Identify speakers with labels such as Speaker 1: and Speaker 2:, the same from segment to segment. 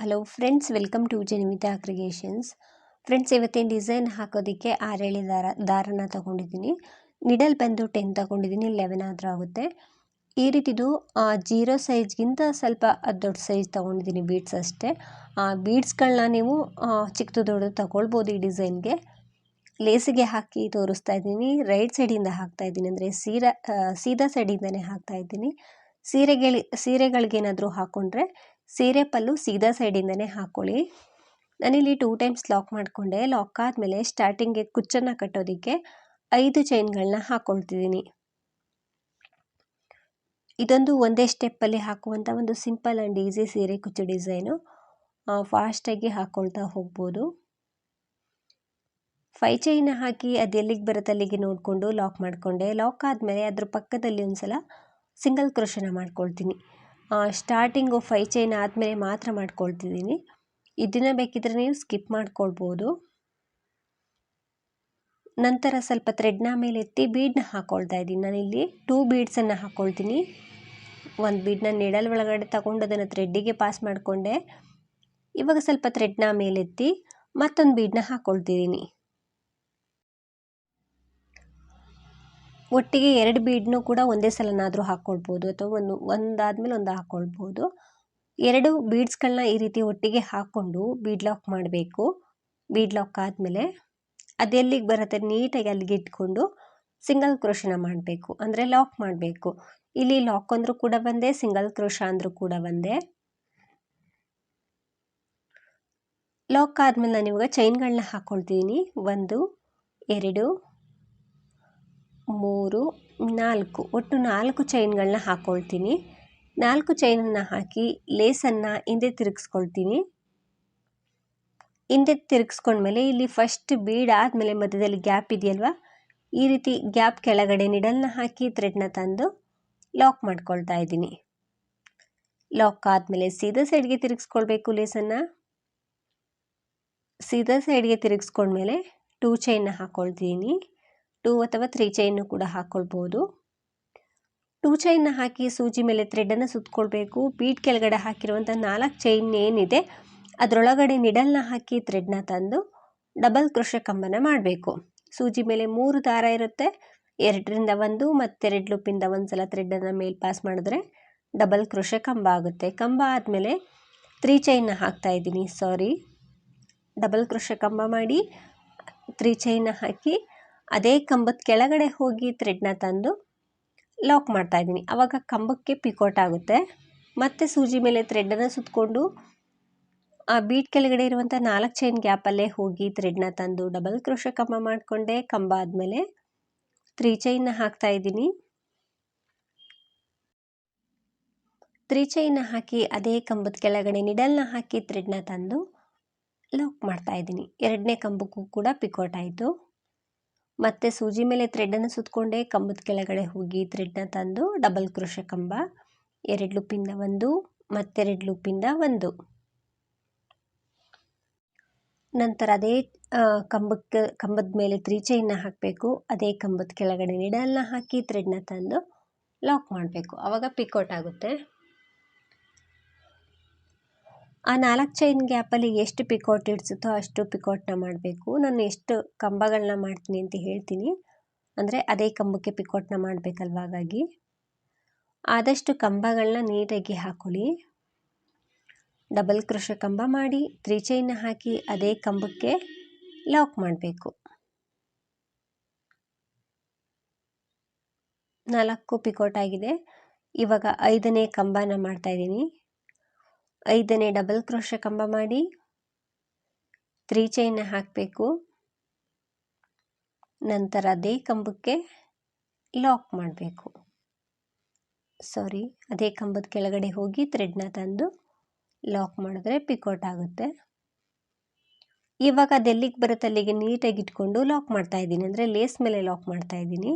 Speaker 1: Hello friends, welcome to ಜನಿಮಿತಾ creations friends, ಇವತ್ತಿನ design ಹಾಕೋದಕ್ಕೆ ಆರೇಳಿ ದಾರ, ದಾರನ ತೊಗೊಂಡಿದ್ದೀನಿ. ನಿಡಲ್ ಬಂದು ಟೆನ್ ತೊಗೊಂಡಿದ್ದೀನಿ ಲೆವೆನ್ ಆದರೂ ಆಗುತ್ತೆ. ಈ ರೀತಿದು ಜೀರೋ ಸೈಜ್ಗಿಂತ ಸ್ವಲ್ಪ ದೊಡ್ಡ ಸೈಜ್ ತೊಗೊಂಡಿದ್ದೀನಿ ಬೀಡ್ಸ್ ಅಷ್ಟೇ. ಬೀಡ್ಸ್ಗಳನ್ನ ನೀವು ಚಿಕ್ಕದು ದೊಡ್ಡದು ತಗೊಳ್ಬೋದು ಈ ಡಿಸೈನ್ಗೆ. ಲೇಸಿಗೆ ಹಾಕಿ ತೋರಿಸ್ತಾ ಇದ್ದೀನಿ, ರೈಟ್ ಸೈಡಿಂದ ಹಾಕ್ತಾ ಇದ್ದೀನಿ, ಅಂದರೆ ಸೀರಾ ಸೀದಾ ಸೈಡಿಂದನೇ ಹಾಕ್ತಾ ಇದ್ದೀನಿ. ಸೀರೆಗಳಿ ಸೀರೆಗಳಿಗೇನಾದರೂ ಹಾಕ್ಕೊಂಡ್ರೆ ಸೀರೆ ಪಲ್ಲು ಸೀದಾ ಸೈಡಿಂದನೇ ಹಾಕ್ಕೊಳ್ಳಿ ನಾನಿಲ್ಲಿ ಟೂ ಟೈಮ್ಸ್ ಲಾಕ್ ಮಾಡಿಕೊಂಡೆ. ಲಾಕ್ ಆದಮೇಲೆ ಸ್ಟಾರ್ಟಿಂಗ್ಗೆ ಕುಚ್ಚನ್ನು ಕಟ್ಟೋದಕ್ಕೆ ಐದು ಚೈನ್ಗಳನ್ನ ಹಾಕ್ಕೊಳ್ತಿದ್ದೀನಿ ಇದೊಂದು ಒಂದೇ ಸ್ಟೆಪ್ಪಲ್ಲಿ ಹಾಕುವಂಥ ಒಂದು ಸಿಂಪಲ್ ಆ್ಯಂಡ್ ಈಸಿ ಸೀರೆ ಕುಚ್ಚು ಡಿಸೈನು ಫಾಸ್ಟಾಗಿ ಹಾಕ್ಕೊಳ್ತಾ ಹೋಗ್ಬೋದು. ಫೈ ಚೈನ ಹಾಕಿ ಅದು ಎಲ್ಲಿಗೆ ಬರುತ್ತೆ ಅಲ್ಲಿಗೆ ನೋಡಿಕೊಂಡು ಲಾಕ್ ಮಾಡಿಕೊಂಡೆ. ಲಾಕ್ ಆದಮೇಲೆ ಅದ್ರ ಪಕ್ಕದಲ್ಲಿ ಒಂದು ಸಲ ಸಿಂಗಲ್ ಕ್ರೋಶನ ಮಾಡ್ಕೊಳ್ತೀನಿ. ಸ್ಟಾರ್ಟಿಂಗು ಫೈ ಚೈನ್ ಆದಮೇಲೆ ಮಾತ್ರ ಮಾಡ್ಕೊಳ್ತಿದ್ದೀನಿ. ಇದನ್ನು ಬೇಕಿದ್ರೆ ನೀವು ಸ್ಕಿಪ್ ಮಾಡ್ಕೊಳ್ಬೋದು. ನಂತರ ಸ್ವಲ್ಪ ಥ್ರೆಡ್ನ ಮೇಲೆ ಎತ್ತಿ ಬೀಡನ್ನ ಹಾಕ್ಕೊಳ್ತಾ ಇದ್ದೀನಿ. ನಾನಿಲ್ಲಿ ಟೂ ಬೀಡ್ಸನ್ನು ಹಾಕ್ಕೊಳ್ತೀನಿ ಒಂದು ಬೀಡನ್ನ ನೆಡಲ್ ಒಳಗಡೆ ತಗೊಂಡು ಅದನ್ನು ಥ್ರೆಡ್ಡಿಗೆ ಪಾಸ್ ಮಾಡಿಕೊಂಡೆ. ಇವಾಗ ಸ್ವಲ್ಪ ಥ್ರೆಡ್ನ ಮೇಲೆತ್ತಿ ಮತ್ತೊಂದು ಬೀಡನ್ನ ಹಾಕ್ಕೊಳ್ತಿದ್ದೀನಿ ಒಟ್ಟಿಗೆ ಎರಡು ಬೀಡ್ನೂ ಕೂಡ ಒಂದೇ ಸಲನಾದರೂ ಹಾಕ್ಕೊಳ್ಬೋದು ಅಥವಾ ಒಂದು, ಒಂದಾದ್ಮೇಲೆ ಒಂದು ಹಾಕ್ಕೊಳ್ಬೋದು ಎರಡು ಬೀಡ್ಸ್ಗಳನ್ನ ಈ ರೀತಿ ಒಟ್ಟಿಗೆ ಹಾಕ್ಕೊಂಡು ಬೀಡ್ ಲಾಕ್ ಮಾಡಬೇಕು. ಬೀಡ್ ಲಾಕ್ ಆದಮೇಲೆ ಅದೆಲ್ಲಿಗೆ ಬರುತ್ತೆ, ನೀಟಾಗಿ ಅಲ್ಲಿಗೆ ಇಟ್ಕೊಂಡು ಸಿಂಗಲ್ ಕ್ರೋಶನ ಮಾಡಬೇಕು. ಅಂದರೆ ಲಾಕ್ ಮಾಡಬೇಕು. ಇಲ್ಲಿ ಲಾಕ್ ಅಂದರೂ ಕೂಡ ಬಂದೆ ಸಿಂಗಲ್ ಕ್ರೋಶ ಅಂದರೂ ಕೂಡ ಬಂದೆ. ಲಾಕ್ ಆದಮೇಲೆ ನಾನು ಇವಾಗ ಚೈನ್ಗಳನ್ನ ಹಾಕ್ಕೊಳ್ತೀನಿ ಒಂದು, ಎರಡು ಮೂರು, ನಾಲ್ಕು. ಒಟ್ಟು ನಾಲ್ಕು ಚೈನ್ಗಳನ್ನ ಹಾಕ್ಕೊಳ್ತೀನಿ ನಾಲ್ಕು ಚೈನನ್ನು ಹಾಕಿ ಲೇಸನ್ನು ಹಿಂದೆ ತಿರುಗಿಸ್ಕೊಳ್ತೀನಿ. ಹಿಂದೆ ತಿರುಗಿಸ್ಕೊಂಡ್ಮೇಲೆ ಇಲ್ಲಿ ಫಸ್ಟ್ ಬೀಡ್ ಆದಮೇಲೆ ಮಧ್ಯದಲ್ಲಿ ಗ್ಯಾಪ್ ಇದೆಯಲ್ವಾ? ಈ ರೀತಿ ಗ್ಯಾಪ್ ಕೆಳಗಡೆ ನಿಡಲ್ನ ಹಾಕಿ ಥ್ರೆಡ್ನ ತಂದು ಲಾಕ್ ಮಾಡ್ಕೊಳ್ತಾ ಇದ್ದೀನಿ. ಲಾಕ್ ಆದಮೇಲೆ ಸೀದಾ ಸೈಡ್ಗೆ ತಿರುಗಿಸ್ಕೊಳ್ಬೇಕು ಲೇಸನ್ನು. ಸೀದಾ ಸೈಡ್ಗೆ ತಿರುಗಿಸ್ಕೊಂಡ್ಮೇಲೆ ಟೂ ಚೈನ್ನ ಹಾಕ್ಕೊಳ್ತೀನಿ ಟೂ ಅಥವಾ ತ್ರೀ ಚೈನ್ನು ಕೂಡ ಹಾಕ್ಕೊಳ್ಬೋದು ಟೂ ಚೈನ್ನ ಹಾಕಿ ಸೂಜಿ ಮೇಲೆ ಥ್ರೆಡನ್ನು ಸುತ್ತಕೊಳ್ಬೇಕು ಬೀಟ್ ಕೆಳಗಡೆ ಹಾಕಿರುವಂಥ ನಾಲ್ಕು ಚೈನ್ ಏನಿದೆ, ಅದರೊಳಗಡೆ ನಿಡಲ್ನ ಹಾಕಿ ಥ್ರೆಡ್ನ ತಂದು ಡಬಲ್ ಕೃಷ ಕಂಬನ ಮಾಡಬೇಕು. ಸೂಜಿ ಮೇಲೆ ಮೂರು ದಾರ ಇರುತ್ತೆ. ಎರಡರಿಂದ ಒಂದು ಮತ್ತೆರಡು ಲೂಪಿಂದ ಒಂದು ಸಲ ಥ್ರೆಡನ್ನು ಮೇಲೆ ಪಾಸ್ ಮಾಡಿದ್ರೆ ಡಬಲ್ ಕೃಷ ಕಂಬ ಆಗುತ್ತೆ. ಕಂಬ ಆದಮೇಲೆ ತ್ರೀ ಚೈನ್ನ ಹಾಕ್ತಾ ಇದ್ದೀನಿ, ಸಾರಿ. ಡಬಲ್ ಕೃಷ ಕಂಬ ಮಾಡಿ ತ್ರೀ ಚೈನ್ನ ಹಾಕಿ ಅದೇ ಕಂಬದ ಕೆಳಗಡೆ ಹೋಗಿ ಥ್ರೆಡ್ನ ತಂದು ಲಾಕ್ ಮಾಡ್ತಾ ಇದ್ದೀನಿ. ಆವಾಗ ಕಂಬಕ್ಕೆ ಪಿಕೋಟ್ ಆಗುತ್ತೆ. ಮತ್ತೆ ಸೂಜಿ ಮೇಲೆ ಥ್ರೆಡ್ಡನ್ನು ಸುತ್ತಕೊಂಡು ಆ ಬೀಟ್ ಕೆಳಗಡೆ ಇರುವಂಥ ನಾಲ್ಕು ಚೈನ್ ಗ್ಯಾಪಲ್ಲೇ ಹೋಗಿ ಥ್ರೆಡ್ನ ತಂದು ಡಬಲ್ ಕ್ರೋಶ ಕಂಬ ಮಾಡಿಕೊಂಡೆ. ಕಂಬ ಆದಮೇಲೆ ತ್ರೀ ಚೈನ್ನ ಹಾಕ್ತಾ ಇದ್ದೀನಿ. ತ್ರೀ ಚೈನ್ನ ಹಾಕಿ ಅದೇ ಕಂಬದ ಕೆಳಗಡೆ ನಿಡಲ್ನ ಹಾಕಿ ಥ್ರೆಡ್ನ ತಂದು ಲಾಕ್ ಮಾಡ್ತಾ ಇದ್ದೀನಿ. ಎರಡನೇ ಕಂಬಕ್ಕೂ ಕೂಡ ಪಿಕೋಟ್ ಆಯಿತು. ಮತ್ತು ಸೂಜಿ ಮೇಲೆ ಥ್ರೆಡನ್ನು ಸುತ್ತಕೊಂಡೆ ಕಂಬದ ಕೆಳಗಡೆ ಹೋಗಿ ಥ್ರೆಡ್ನ ತಂದು ಡಬಲ್ ಕ್ರೋಶ ಕಂಬ, ಎರಡು ಲೂಪಿಂದ ಒಂದು ಮತ್ತೆರಡು ಲೂಪಿಂದ ಒಂದು. ನಂತರ ಅದೇ ಕಂಬಕ್ಕೆ, ಕಂಬದ ಮೇಲೆ ತ್ರೀ ಚೈನ್ನ ಹಾಕಬೇಕು. ಅದೇ ಕಂಬದ ಕೆಳಗಡೆ ನಿಡಲ್ನ ಹಾಕಿ ಥ್ರೆಡ್ನ ತಂದು ಲಾಕ್ ಮಾಡಬೇಕು. ಆವಾಗ ಪಿಕೌಟ್ ಆಗುತ್ತೆ. ಆ ನಾಲ್ಕು ಚೈನ್ ಗ್ಯಾಪಲ್ಲಿ ಎಷ್ಟು ಪಿಕೋಟ್ ಇಡ್ಸುತ್ತೋ ಅಷ್ಟು ಪಿಕೋಟ್ನ ಮಾಡಬೇಕು. ನಾನು ಎಷ್ಟು ಕಂಬಗಳನ್ನ ಮಾಡ್ತೀನಿ ಅಂತ ಹೇಳ್ತೀನಿ. ಅಂದರೆ ಅದೇ ಕಂಬಕ್ಕೆ ಪಿಕೋಟ್ನ ಮಾಡಬೇಕಲ್ವ ಹಾಗಾಗಿ. ಆದಷ್ಟು ಕಂಬಗಳನ್ನ ನೀಟಾಗಿ ಹಾಕೊಳ್ಳಿ. ಡಬಲ್ ಕ್ರೋಶ ಕಂಬ ಮಾಡಿ ತ್ರೀ ಚೈನ್ ಹಾಕಿ ಅದೇ ಕಂಬಕ್ಕೆ ಲಾಕ್ ಮಾಡಬೇಕು. ನಾಲ್ಕು ಪಿಕೋಟ್ ಆಗಿದೆ. ಇವಾಗ ಐದನೇ ಕಂಬನ ಮಾಡ್ತಾಯಿದ್ದೀನಿ ಐದನೇ ಡಬಲ್ ಕ್ರೋಶ ಕಂಬ ಮಾಡಿ ತ್ರೀ ಚೈನ್ನ ಹಾಕಬೇಕು. ನಂತರ ಅದೇ ಕಂಬಕ್ಕೆ ಲಾಕ್ ಮಾಡಬೇಕು. ಸಾರಿ ಅದೇ ಕಂಬದ ಕೆಳಗಡೆ ಹೋಗಿ ಥ್ರೆಡ್ನ ತಂದು ಲಾಕ್ ಮಾಡಿದ್ರೆ ಪಿಕೌಟ್ ಆಗುತ್ತೆ. ಇವಾಗ ಅದೆಲ್ಲಿಗೆ ಬರುತ್ತೆ ಅಲ್ಲಿಗೆ ನೀಟಾಗಿ ಇಟ್ಕೊಂಡು ಲಾಕ್ ಮಾಡ್ತಾ ಇದ್ದೀನಿ. ಅಂದರೆ ಲೇಸ್ ಮೇಲೆ ಲಾಕ್ ಮಾಡ್ತಾ ಇದ್ದೀನಿ.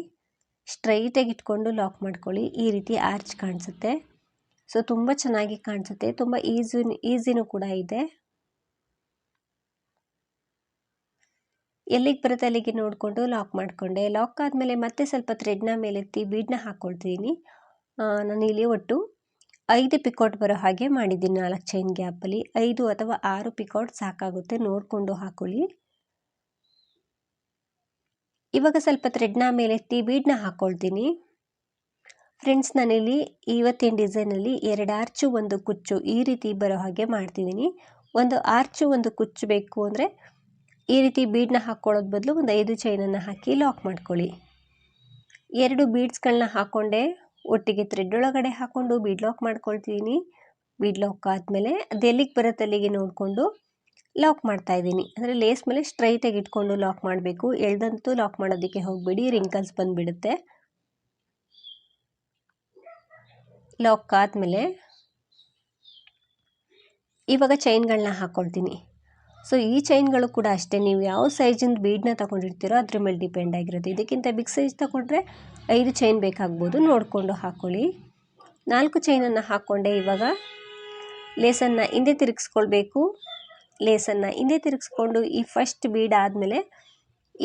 Speaker 1: ಸ್ಟ್ರೈಟಾಗಿ ಇಟ್ಕೊಂಡು ಲಾಕ್ ಮಾಡ್ಕೊಳ್ಳಿ. ಈ ರೀತಿ ಆರ್ಚ್ ಕಾಣಿಸುತ್ತೆ. ಸೊ ತುಂಬ ಚೆನ್ನಾಗಿ ಕಾಣಿಸುತ್ತೆ. ತುಂಬ ಈಸಿ ಈಸಿನೂ ಕೂಡ ಇದೆ. ಎಲ್ಲಿಗೆ ಬರುತ್ತೆ ಅಲ್ಲಿಗೆ ನೋಡಿಕೊಂಡು ಲಾಕ್ ಮಾಡಿಕೊಂಡೆ. ಲಾಕ್ ಆದಮೇಲೆ ಮತ್ತೆ ಸ್ವಲ್ಪ ಥ್ರೆಡ್ನ ಮೇಲೆತ್ತಿ ಬೀಡನ್ನ ನಾನು ಇಲ್ಲಿ ಒಟ್ಟು ಐದು ಪಿಕೌಟ್ ಬರೋ ಹಾಗೆ ಮಾಡಿದ್ದೀನಿ ನಾಲ್ಕು ಚೈನ್ ಗ್ಯಾಪಲ್ಲಿ ಐದು ಅಥವಾ ಆರು ಪಿಕೌಟ್ ಸಾಕಾಗುತ್ತೆ. ನೋಡಿಕೊಂಡು ಹಾಕೊಳ್ಳಿ. ಇವಾಗ ಸ್ವಲ್ಪ ಥ್ರೆಡ್ನ ಮೇಲೆತ್ತಿ ಬೀಡನ್ನ ಹಾಕ್ಕೊಳ್ತೀನಿ ಫ್ರೆಂಡ್ಸ್ ನಾನಿಲ್ಲಿ ಇವತ್ತಿನ ಡಿಸೈನಲ್ಲಿ ಎರಡು ಆರ್ಚು, ಒಂದು ಕುಚ್ಚು ಈ ರೀತಿ ಬರೋ ಹಾಗೆ ಮಾಡ್ತಿದ್ದೀನಿ. ಒಂದು ಆರ್ಚು, ಒಂದು ಕುಚ್ಚು ಬೇಕು ಅಂದರೆ ಈ ರೀತಿ ಬೀಡ್ನ ಹಾಕ್ಕೊಳ್ಳೋದು ಬದಲು ಒಂದು ಐದು ಚೈನನ್ನು ಹಾಕಿ ಲಾಕ್ ಮಾಡ್ಕೊಳ್ಳಿ. ಎರಡು ಬೀಡ್ಸ್ಗಳನ್ನ ಹಾಕ್ಕೊಂಡೆ ಒಟ್ಟಿಗೆ ಥ್ರೆಡ್ ಒಳಗಡೆ ಹಾಕ್ಕೊಂಡು ಬೀಡ್ ಲಾಕ್ ಮಾಡ್ಕೊಳ್ತಿದ್ದೀನಿ ಬೀಡ್ ಲಾಕ್ ಆದಮೇಲೆ ಅದು ಎಲ್ಲಿಗೆ ಬರುತ್ತೆ ಅಲ್ಲಿಗೆ ನೋಡಿಕೊಂಡು ಲಾಕ್ ಮಾಡ್ತಾ ಇದ್ದೀನಿ. ಅಂದರೆ ಲೇಸ್ ಮೇಲೆ ಸ್ಟ್ರೈಟಾಗಿ ಇಟ್ಕೊಂಡು ಲಾಕ್ ಮಾಡಬೇಕು. ಎಳ್ದಂತೂ ಲಾಕ್ ಮಾಡೋದಕ್ಕೆ ಹೋಗಬೇಡಿ. ರಿಂಕಲ್ಸ್ ಬಂದುಬಿಡುತ್ತೆ. ಲಾಕ್ ಆದಮೇಲೆ ಇವಾಗ ಚೈನ್ಗಳನ್ನ ಹಾಕ್ಕೊಳ್ತೀನಿ ಸೊ ಈ ಚೈನ್ಗಳು ಕೂಡ ಅಷ್ಟೇ. ನೀವು ಯಾವ ಸೈಜಿಂದ ಬೀಡನ್ನ ತೊಗೊಂಡಿರ್ತೀರೋ ಅದ್ರ ಮೇಲೆ ಡಿಪೆಂಡ್ ಆಗಿರುತ್ತೆ. ಇದಕ್ಕಿಂತ ಬಿಗ್ ಸೈಜ್ ತೊಗೊಂಡ್ರೆ ಐದು ಚೈನ್ ಬೇಕಾಗ್ಬೋದು. ನೋಡಿಕೊಂಡು ಹಾಕ್ಕೊಳ್ಳಿ ನಾಲ್ಕು ಚೈನನ್ನು ಹಾಕ್ಕೊಂಡೆ ಇವಾಗ. ಲೇಸನ್ನು ಹಿಂದೆ ತಿರುಗಿಸ್ಕೊಳ್ಬೇಕು. ಲೇಸನ್ನು ಹಿಂದೆ ತಿರುಗಿಸ್ಕೊಂಡು ಈ ಫಸ್ಟ್ ಬೀಡ್ ಆದಮೇಲೆ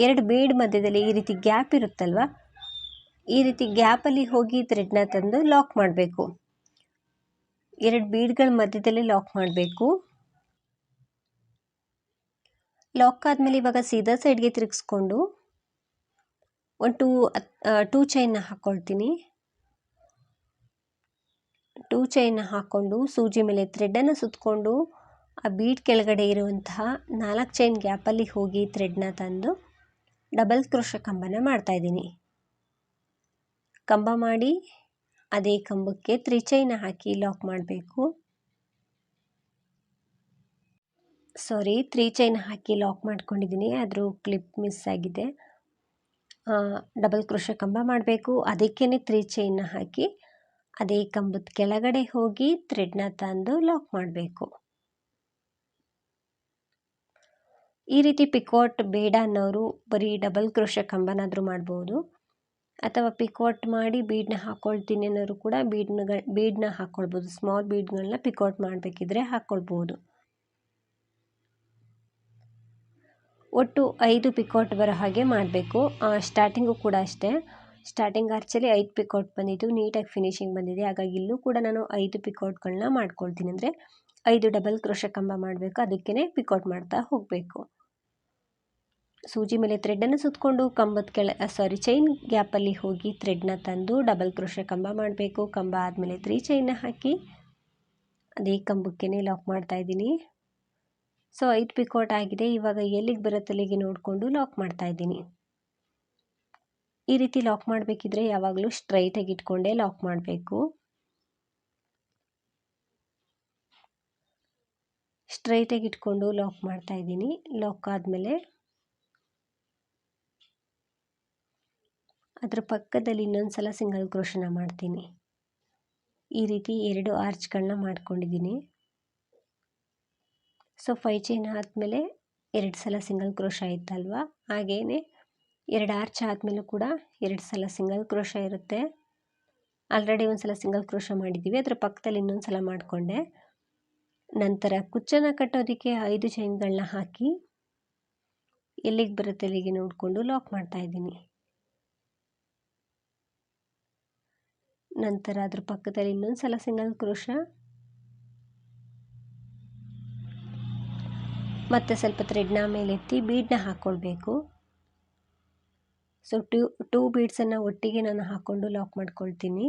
Speaker 1: ಎರಡು ಬೀಡ್ ಮಧ್ಯದಲ್ಲಿ ಈ ರೀತಿ ಗ್ಯಾಪ್ ಇರುತ್ತಲ್ವ? ಈ ರೀತಿ ಗ್ಯಾಪಲ್ಲಿ ಹೋಗಿ ಥ್ರೆಡ್ನ ತಂದು ಲಾಕ್ ಮಾಡಬೇಕು. ಎರಡು ಬೀಡ್ಗಳ ಮಧ್ಯದಲ್ಲಿ ಲಾಕ್ ಮಾಡಬೇಕು. ಲಾಕ್ ಆದಮೇಲೆ ಇವಾಗ ಸೀದಾ ಸೈಡ್ಗೆ ತಿರುಗಿಸ್ಕೊಂಡು ಒಂದು ಟೂ ಟೂ ಚೈನ್ನ ಹಾಕ್ಕೊಳ್ತೀನಿ ಟೂ ಚೈನ್ನ ಹಾಕ್ಕೊಂಡು ಸೂಜಿ ಮೇಲೆ ಥ್ರೆಡನ್ನು ಸುತ್ತಕೊಂಡು ಆ ಬೀಡ್ ಕೆಳಗಡೆ ಇರುವಂತಹ ನಾಲ್ಕು ಚೈನ್ ಗ್ಯಾಪಲ್ಲಿ ಹೋಗಿ ಥ್ರೆಡ್ನ ತಂದು ಡಬಲ್ ಕ್ರೋಶ ಕಂಬನ ಮಾಡ್ತಾಯಿದ್ದೀನಿ ಕಂಬ ಮಾಡಿ, ಅದೇ ಕಂಬಕ್ಕೆ ತ್ರೀ ಚೈನ್ ಹಾಕಿ ಲಾಕ್ ಮಾಡಬೇಕು. ಸಾರಿ ತ್ರೀ ಚೈನ್ ಹಾಕಿ ಲಾಕ್ ಮಾಡ್ಕೊಂಡಿದ್ದೀನಿ ಆದರೂ ಕ್ಲಿಪ್ ಮಿಸ್ ಆಗಿದೆ. ಡಬಲ್ ಕ್ರೋಶ ಕಂಬ ಮಾಡಬೇಕು ಅದಕ್ಕೇ ತ್ರೀ ಚೈನ್ನ ಹಾಕಿ, ಅದೇ ಕಂಬದ ಕೆಳಗಡೆ ಹೋಗಿ ಥ್ರೆಡ್ನ ತಂದು ಲಾಕ್ ಮಾಡಬೇಕು. ಈ ರೀತಿ ಪಿಕೋಟ್ ಬೇಡ ಅನ್ನೋರು ಬರೀ ಡಬಲ್ ಕ್ರೋಶ ಕಂಬನಾದರೂ ಮಾಡ್ಬೋದು. ಅಥವಾ ಪಿಕೋಟ್ ಮಾಡಿ ಬೀಡನ್ನ ಹಾಕ್ಕೊಳ್ತೀನಿ ಅನ್ನೋರು ಕೂಡ ಬೀಡ್ನ ಬೀಡನ್ನ ಹಾಕ್ಕೊಳ್ಬೋದು ಸ್ಮಾಲ್ ಬೀಡ್ಗಳನ್ನ ಪಿಕೋಟ್ ಮಾಡಬೇಕಿದ್ರೆ ಹಾಕ್ಕೊಳ್ಬೋದು ಒಟ್ಟು ಐದು ಪಿಕೋಟ್ ಬರೋ ಹಾಗೆ ಮಾಡಬೇಕು. ಸ್ಟಾರ್ಟಿಂಗು ಕೂಡ ಅಷ್ಟೇ. ಸ್ಟಾರ್ಟಿಂಗ್ ಆರ್ಚಲ್ಲಿ ಐದು ಪಿಕೋಟ್ ಬಂದಿದ್ದು, ನೀಟಾಗಿ ಫಿನಿಶಿಂಗ್ ಬಂದಿದೆ. ಹಾಗಾಗಿ ಇಲ್ಲೂ ಕೂಡ ನಾನು ಐದು ಪಿಕೋಟ್ಗಳನ್ನ ಮಾಡ್ಕೊಳ್ತೀನಿ. ಅಂದರೆ ಐದು ಡಬಲ್ ಕ್ರೋಶ ಕಂಬ ಮಾಡಬೇಕು. ಅದಕ್ಕೇ ಪಿಕೋಟ್ ಮಾಡ್ತಾ ಹೋಗಬೇಕು. ಸೂಜಿ ಮೇಲೆ ಥ್ರೆಡ್ಡನ್ನು ಸುತ್ತಕೊಂಡು ಕಂಬದ ಕೆಳ ಸಾರಿ ಚೈನ್ ಗ್ಯಾಪಲ್ಲಿ ಹೋಗಿ ಥ್ರೆಡ್ನ ತಂದು ಡಬಲ್ ಕ್ರೋಶ ಕಂಬ ಮಾಡಬೇಕು. ಕಂಬ ಆದಮೇಲೆ ತ್ರೀ ಚೈನ್ನ ಹಾಕಿ ಅದೇ ಕಂಬಕ್ಕೇ ಲಾಕ್ ಮಾಡ್ತಾ ಇದ್ದೀನಿ. ಸೊ ಐದು ಪಿಕೋಟ್ ಆಗಿದೆ. ಇವಾಗ ಎಲ್ಲಿಗೆ ಬರತ್ತಲ್ಲಿಗೆ ನೋಡಿಕೊಂಡು ಲಾಕ್ ಮಾಡ್ತಾ ಇದ್ದೀನಿ. ಈ ರೀತಿ ಲಾಕ್ ಮಾಡಬೇಕಿದ್ರೆ ಯಾವಾಗಲೂ ಸ್ಟ್ರೈಟಾಗಿ ಇಟ್ಕೊಂಡೇ ಲಾಕ್ ಮಾಡಬೇಕು. ಸ್ಟ್ರೈಟಾಗಿ ಇಟ್ಕೊಂಡು ಲಾಕ್ ಮಾಡ್ತಾ ಇದ್ದೀನಿ. ಲಾಕ್ ಆದಮೇಲೆ ಅದರ ಪಕ್ಕದಲ್ಲಿ ಇನ್ನೊಂದು ಸಲ ಸಿಂಗಲ್ ಕ್ರೋಶನ ಮಾಡ್ತೀನಿ. ಈ ರೀತಿ ಎರಡು ಆರ್ಚ್ಗಳನ್ನ ಮಾಡ್ಕೊಂಡಿದ್ದೀನಿ. ಸೊ ಫೈ ಚೈನ್ ಆದಮೇಲೆ ಎರಡು ಸಲ ಸಿಂಗಲ್ ಕ್ರೋಶ ಇತ್ತಲ್ವ? ಹಾಗೇ ಎರಡು ಆರ್ಚ್ ಆದಮೇಲೂ ಕೂಡ ಎರಡು ಸಲ ಸಿಂಗಲ್ ಕ್ರೋಶ ಇರುತ್ತೆ. ಆಲ್ರೆಡಿ ಒಂದು ಸಲ ಸಿಂಗಲ್ ಕ್ರೋಶ ಮಾಡಿದ್ದೀವಿ ಅದರ ಪಕ್ಕದಲ್ಲಿ ಇನ್ನೊಂದು ಸಲ ಮಾಡಿಕೊಂಡೆ. ನಂತರ ಕುಚ್ಚನ್ನು ಕಟ್ಟೋದಕ್ಕೆ ಐದು ಚೈನ್ಗಳನ್ನ ಹಾಕಿ ಎಲ್ಲಿಗೆ ಬರುತ್ತೆ ಅಲ್ಲಿಗೆ ನೋಡಿಕೊಂಡು ಲಾಕ್ ಮಾಡ್ತಾ ಇದ್ದೀನಿ. ನಂತರ ಅದ್ರ ಪಕ್ಕದಲ್ಲಿ ಇನ್ನೊಂದು ಸಲ ಸಿಂಗಲ್ ಕ್ರೋಶ. ಮತ್ತು ಸ್ವಲ್ಪ ಥ್ರೆಡ್ನ ಮೇಲೆತ್ತಿ ಬೀಡನ್ನ ಹಾಕ್ಕೊಳ್ಬೇಕು ಸೊ ಟೂ ಟೂ ಬೀಡ್ಸನ್ನು ಒಟ್ಟಿಗೆ ನಾನು ಹಾಕ್ಕೊಂಡು ಲಾಕ್ ಮಾಡ್ಕೊಳ್ತೀನಿ.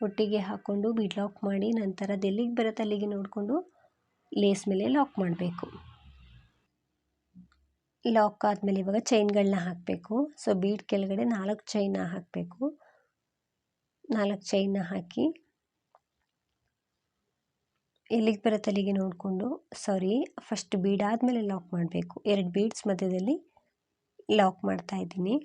Speaker 1: ಒಟ್ಟಿಗೆ ಹಾಕ್ಕೊಂಡು ಬೀಡ್ ಲಾಕ್ ಮಾಡಿ ನಂತರ ಅದೆಲ್ಲಿಗೆ ಬರುತ್ತೆ ಅಲ್ಲಿಗೆ ನೋಡಿಕೊಂಡು ಲೇಸ್ ಮೇಲೆ ಲಾಕ್ ಮಾಡಬೇಕು. ಲಾಕ್ ಆದಮೇಲೆ ಇವಾಗ ಚೈನ್ಗಳನ್ನ ಹಾಕಬೇಕು. ಸೊ ಬೀಡ್ ಕೆಳಗಡೆ ನಾಲ್ಕು ಚೈನ ಹಾಕಬೇಕು. ನಾಲ್ಕು ಚೈನ ಹಾಕಿ ಎಲ್ಲಿಗೆ ಬರೋ ತಲೆಗೆ ನೋಡಿಕೊಂಡು ಸಾರಿ ಫಸ್ಟ್ ಬೀಡ್ ಆದಮೇಲೆ ಲಾಕ್ ಮಾಡಬೇಕು. ಎರಡು ಬೀಡ್ಸ್ ಮಧ್ಯದಲ್ಲಿ ಲಾಕ್ ಮಾಡ್ತಾ ಇದ್ದೀನಿ.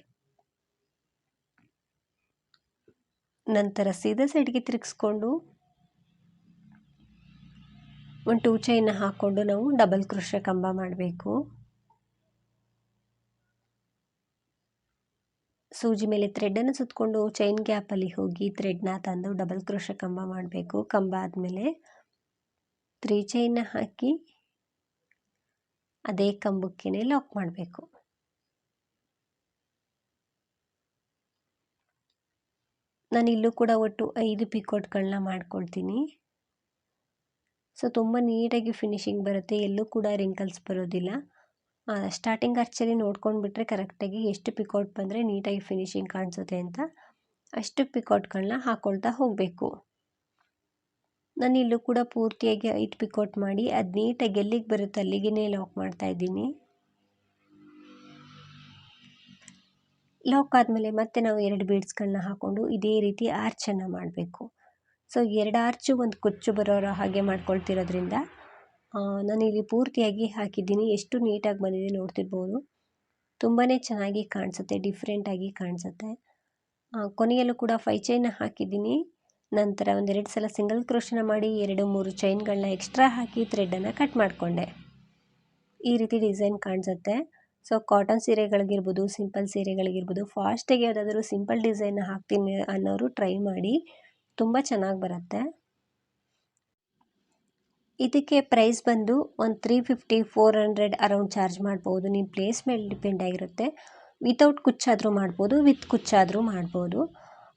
Speaker 1: ನಂತರ ಸೀದಾ ಸೈಡ್ಗೆ ತಿರುಗಿಸ್ಕೊಂಡು ಒಂದು ಟೂ ಚೈನ ಹಾಕ್ಕೊಂಡು ನಾವು ಡಬಲ್ ಕ್ರೋಶ ಕಂಬ ಮಾಡಬೇಕು. ಸೂಜಿ ಮೇಲೆ ಥ್ರೆಡನ್ನು ಸುತ್ತಕೊಂಡು ಚೈನ್ ಗ್ಯಾಪಲ್ಲಿ ಹೋಗಿ ಥ್ರೆಡ್ನ ತಂದು ಡಬಲ್ ಕ್ರೋಶ ಕಂಬ ಮಾಡಬೇಕು. ಕಂಬ ಆದಮೇಲೆ ತ್ರೀ ಚೈನ್ನ ಹಾಕಿ ಅದೇ ಕಂಬಕ್ಕೇ ಲಾಕ್ ಮಾಡಬೇಕು. ನಾನು ಇಲ್ಲೂ ಕೂಡ ಒಟ್ಟು ಐದು ಪಿಕೋಟ್ಗಳನ್ನ ಮಾಡ್ಕೊಳ್ತೀನಿ. ಸೊ ತುಂಬ ನೀಟಾಗಿ ಫಿನಿಶಿಂಗ್ ಬರುತ್ತೆ. ಎಲ್ಲೂ ಕೂಡ ರಿಂಕಲ್ಸ್ ಬರೋದಿಲ್ಲ. ಸ್ಟಾರ್ಟಿಂಗ್ ಅರ್ಚಲ್ಲಿ ನೋಡ್ಕೊಂಡು ಬಿಟ್ಟರೆ ಕರೆಕ್ಟಾಗಿ ಎಷ್ಟು ಪಿಕೌಟ್ ಬಂದರೆ ನೀಟಾಗಿ ಫಿನಿಶಿಂಗ್ ಕಾಣಿಸುತ್ತೆ ಅಂತ ಅಷ್ಟು ಪಿಕೌಟ್ಗಳನ್ನ ಹಾಕ್ಕೊಳ್ತಾ ಹೋಗಬೇಕು. ನಾನು ಇಲ್ಲೂ ಕೂಡ ಪೂರ್ತಿಯಾಗಿ ಐದು ಪಿಕೌಟ್ ಮಾಡಿ ಅದು ನೀಟಾಗಿ ಎಲ್ಲಿಗೆ ಬರುತ್ತೆ ಅಲ್ಲಿಗೆ ಲಾಕ್ ಮಾಡ್ತಾ ಇದ್ದೀನಿ. ಲಾಕ್ ಆದಮೇಲೆ ಮತ್ತೆ ನಾವು ಎರಡು ಬೀಡ್ಸ್ಗಳನ್ನ ಹಾಕ್ಕೊಂಡು ಇದೇ ರೀತಿ ಆರ್ಚನ್ನು ಮಾಡಬೇಕು. ಸೊ ಎರಡು ಆರ್ಚು ಒಂದು ಕೊಚ್ಚು ಬರೋರ ಹಾಗೆ ಮಾಡ್ಕೊಳ್ತಿರೋದ್ರಿಂದ ನಾನಿಲ್ಲಿ ಪೂರ್ತಿಯಾಗಿ ಹಾಕಿದ್ದೀನಿ. ಎಷ್ಟು ನೀಟಾಗಿ ಬಂದಿದೆ ನೋಡ್ತಿರ್ಬೋದು. ತುಂಬಾ ಚೆನ್ನಾಗಿ ಕಾಣಿಸುತ್ತೆ ಡಿಫ್ರೆಂಟಾಗಿ ಕಾಣಿಸುತ್ತೆ. ಕೊನೆಯಲ್ಲೂ ಕೂಡ ಫೈ ಚೈನ್ ಹಾಕಿದ್ದೀನಿ. ನಂತರ ಒಂದೆರಡು ಸಲ ಸಿಂಗಲ್ ಕ್ರೋಶನ ಮಾಡಿ, ಎರಡು, ಮೂರು ಚೈನ್ಗಳನ್ನ ಎಕ್ಸ್ಟ್ರಾ ಹಾಕಿ ಥ್ರೆಡನ್ನು ಕಟ್ ಮಾಡಿಕೊಂಡೆ. ಈ ರೀತಿ ಡಿಸೈನ್ ಕಾಣಿಸುತ್ತೆ. ಸೊ ಕಾಟನ್ ಸೀರೆಗಳಿಗಿರ್ಬೋದು ಸಿಂಪಲ್ ಸೀರೆಗಳಿಗಿರ್ಬೋದು ಫಾಸ್ಟಾಗಿ ಯಾವುದಾದ್ರೂ ಸಿಂಪಲ್ ಡಿಸೈನ್ ಹಾಕ್ತೀನಿ ಅನ್ನೋರು ಟ್ರೈ ಮಾಡಿ, ತುಂಬ ಚೆನ್ನಾಗಿ ಬರುತ್ತೆ. ಇದಕ್ಕೆ ಪ್ರೈಸ್ ಬಂದು ಒಂದು three fifty four hundred around charge ಮಾಡ್ಬೋದು. ನಿಮ್ಮ ಪ್ಲೇಸ್ ಮೇಲೆ ಡಿಪೆಂಡ್ ಆಗಿರುತ್ತೆ. ವಿತೌಟ್ ಕುಚ್ಚಾದರೂ ಮಾಡ್ಬೋದು ವಿತ್ ಕುಚ್ಚಾದರೂ ಮಾಡ್ಬೋದು.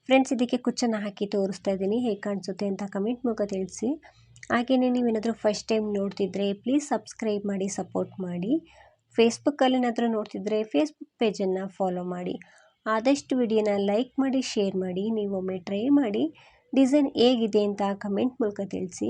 Speaker 1: ಫ್ರೆಂಡ್ಸ್ ಇದಕ್ಕೆ ಕುಚ್ಚನ್ನು ಹಾಕಿ ತೋರಿಸ್ತಾ ಇದ್ದೀನಿ. ಹೇಗೆ ಕಾಣಿಸುತ್ತೆ ಅಂತ ಕಮೆಂಟ್ ಮೂಲಕ ತಿಳಿಸಿ. ಹಾಗೆಯೇ ನೀವೇನಾದರೂ ಫಸ್ಟ್ ಟೈಮ್ ನೋಡ್ತಿದ್ರೆ ಪ್ಲೀಸ್ ಸಬ್ಸ್ಕ್ರೈಬ್ ಮಾಡಿ ಸಪೋರ್ಟ್ ಮಾಡಿ. ಫೇಸ್ಬುಕ್ಕಲ್ಲಿ ಏನಾದರೂ ನೋಡ್ತಿದ್ರೆ ಫೇಸ್ಬುಕ್ ಪೇಜನ್ನು ಫಾಲೋ ಮಾಡಿ. ಆದಷ್ಟು ವಿಡಿಯೋನ ಲೈಕ್ ಮಾಡಿ ಶೇರ್ ಮಾಡಿ. ನೀವೊಮ್ಮೆ ಟ್ರೈ ಮಾಡಿ. ಡಿಸೈನ್ ಹೇಗಿದೆ ಅಂತ ಕಮೆಂಟ್ ಮೂಲಕ ತಿಳಿಸಿ.